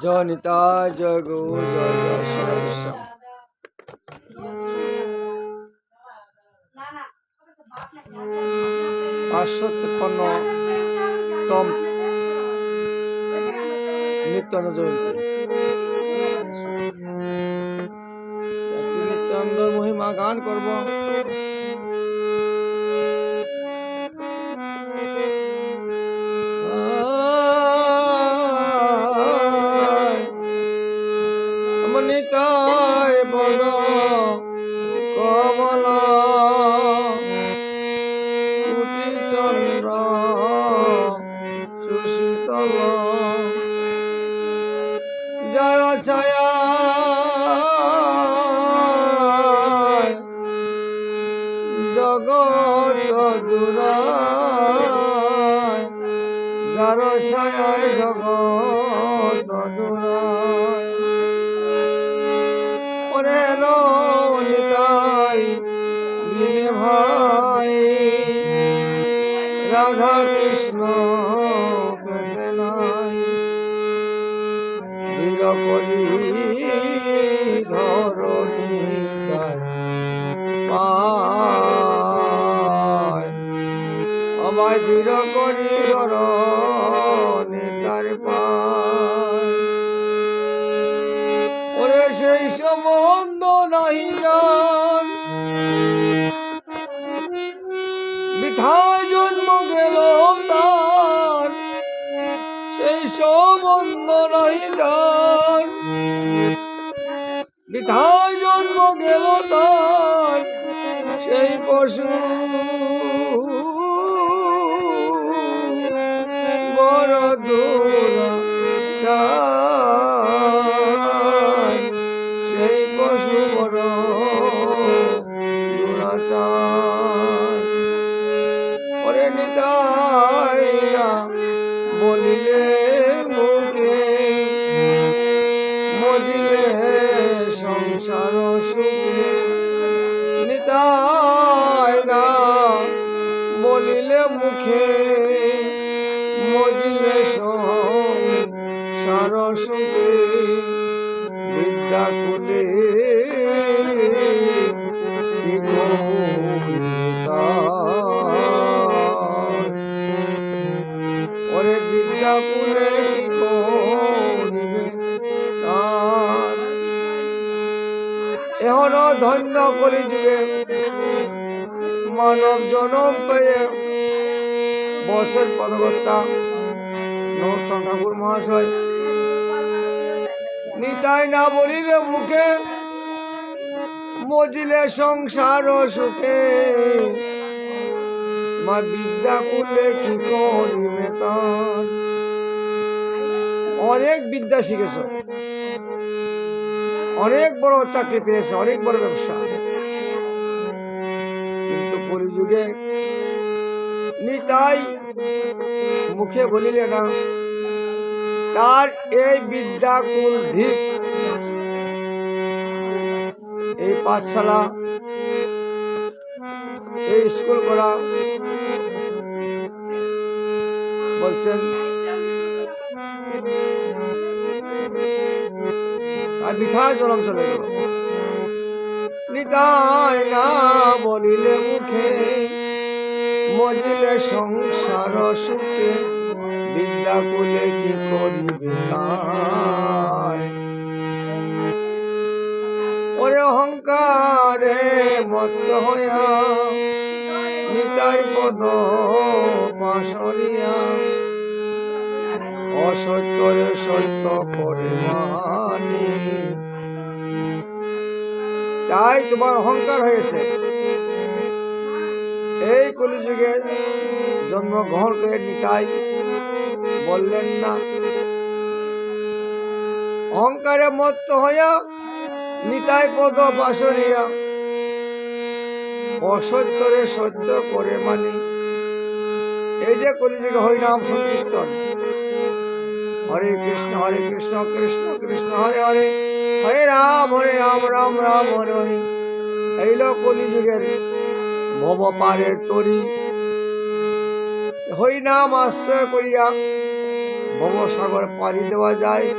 জয় নিতাই জয় জয়ন্তী নিত্যানন্দ মহিমা গান করব। নিতাই বল কমল কুটি চন্দ্র সুশীতল। যারা ছায়া বিনে ভাই। রাধা কৃষ্ণ পেতে নাই। করি ধরণী পায়। ধীর করি সেই সম্বন্ধ নাহি গান বৃথায় জন্ম গেল তার, সেই সম্বন্ধ নাহি গান বৃথায় জন্ম গেল তার, সেই পশু সেই পশু বড় দুরাচার। বলিলে মুখে মজিলে সংসার সুখে। ধন্য করি যুগে মানব জনম পেয়ে বসের পদকর্তা ঠাকুর মহাশয়। নিতাই না বলিলে মুখে মজিলে সংসার সুখে। মা বিদ্যা করলে কি করিবে তার অনেক বিদ্যা শিখেছ। অনেক বড় চাকরি পেয়েছে, অনেক বড় ব্যবসা। কিন্তু কলিযুগে নিতাই মুখে বলিলে না, তার এই বিদ্যা কুল ধিক এই পাঠশালা, এই স্কুল করা, বলছেন আর বৃথা জনম চলে গেল। নিতাই না বলিলে মুখে মজিলে সংসার সুখে, বিদ্যা কুলে কি করিবে ওরে অহংকারে মত্ত হইয়া, নিতাই পদ পাশরিয়া অসত্যরে সত্য করে মানি তাই তোমার অহংকার হয়েছে। এই কলিযুগে জন্মগ্রহণ করে নিতাই বললেন না। অহংকারে মত্ত হইয়া নিতাই পদ বাসনিয়া অসত্যরে সত্য করে মানি এই যে কলিযুগে হরিনাম সংকীর্তন। হরে কৃষ্ণ হরে কৃষ্ণ কৃষ্ণ কৃষ্ণ, হরে হরে। হরে রাম হরে রাম রাম রাম, হরে হরে। এই লোক কলিযুগের ভব পারের তরি। হরিনাম আশ্রয় করিয়া ভবসাগর পাড়ি দেওয়া যায়।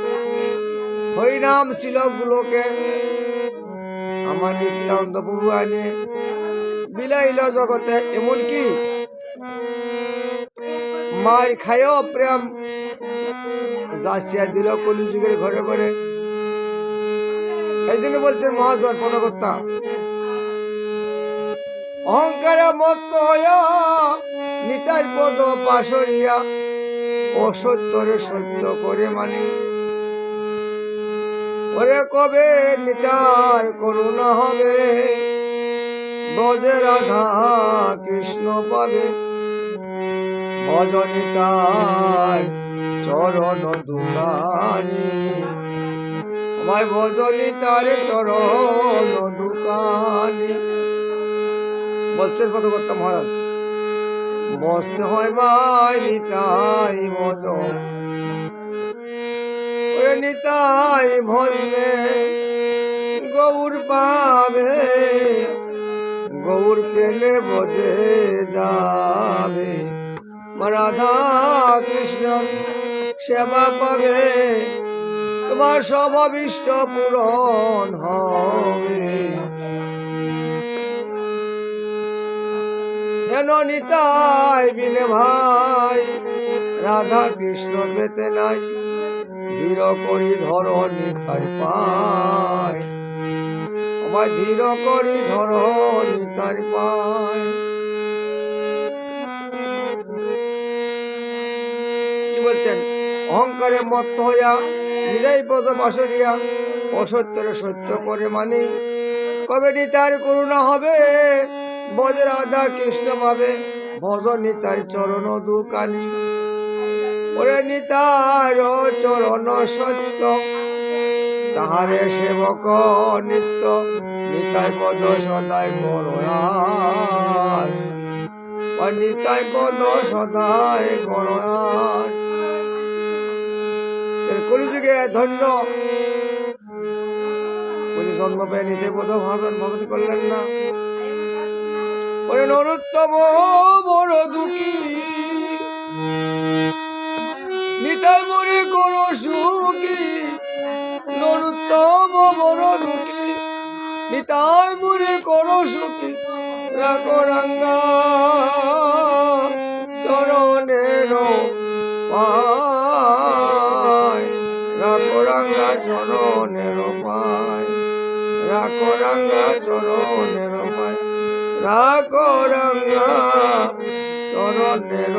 হরিনাম শিলকগুলোকে আমার নিত্যানন্দ প্রভু আনে। বিলাইল জগতে এমনকি মার খায়ও প্রেম। যাচিয়া দিল কলিযুগের ঘরে ঘরে। এই জন্য বলছেন মহাজন পদকর্তা অহংকারে মত্ত হইয়া নিতার পদ পাশরিয়া অসত্যরে সত্য করে মানি। ওরে কবে নিতার করুণা হবে? ব্রজে রাধা কৃষ্ণ পাবে। ভজনিতার চরণ দুকানি আমায় ভজনিতার চরণ দুকানি বলছেন পদকর্তা মহারাজ বসতে হয় ভাই নিতাই ভজ নিতাই ভজলে গৌর পাবে, গৌর পেলে বজে যাবে। রাধা কৃষ্ণ সেবা পাবে। তোমার সব অভিষ্ট পূরণ হবে। হেন নিতাই বিনে ভাই, রাধা কৃষ্ণ পেতে নাই। ধীর করি ধর নিতাই পায় আমায় ধীর করি ধর নিতাই পায় অহংকারে মত্ত হইয়া, নিজেই পদ বাসরিয়া অসত্যরে সত্য করে মানে। কবে নিতার করুণা হবে? বজ রাধা কৃষ্ণ পাবে ভজ নিতার চরণ দুকানি। ওরে নিতার চরণ সত্য, তাহারে সেবক নিত্য নিতাই পদ সদাই করয়ার নিতাই পদ সদাই করয়ার কলিযুগে ধন্য। উনি জন্ম পেয়ে নিতে বোধ ভাষণ ভগত করলেন না। ওরে নরোত্তম বড় দুঃখী। নিতাই মরে কোন সুখী। নরোত্তম বড় দুঃখী। নিতাই মরে কোন সুখী। রাগ রাঙ্গা চরণের রাখো রাঙ্গা চরণের পায় রাখো রাঙ্গা চরণের পায় রাখো রাঙ্গা চরণের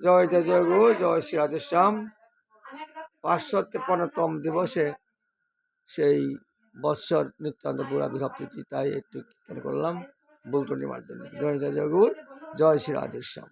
জয় জয় জয় গো, জয় শ্রী রাধেশ্যাম পাঁচশো দিবসে সেই বৎসর নিত্যান্ত পুরা বিভক্তি তাই একটু কীর্তন করলাম বুলটনি মার্জনে জয় জয় জয় গুর জয় শ্রী রাধেশ্যাম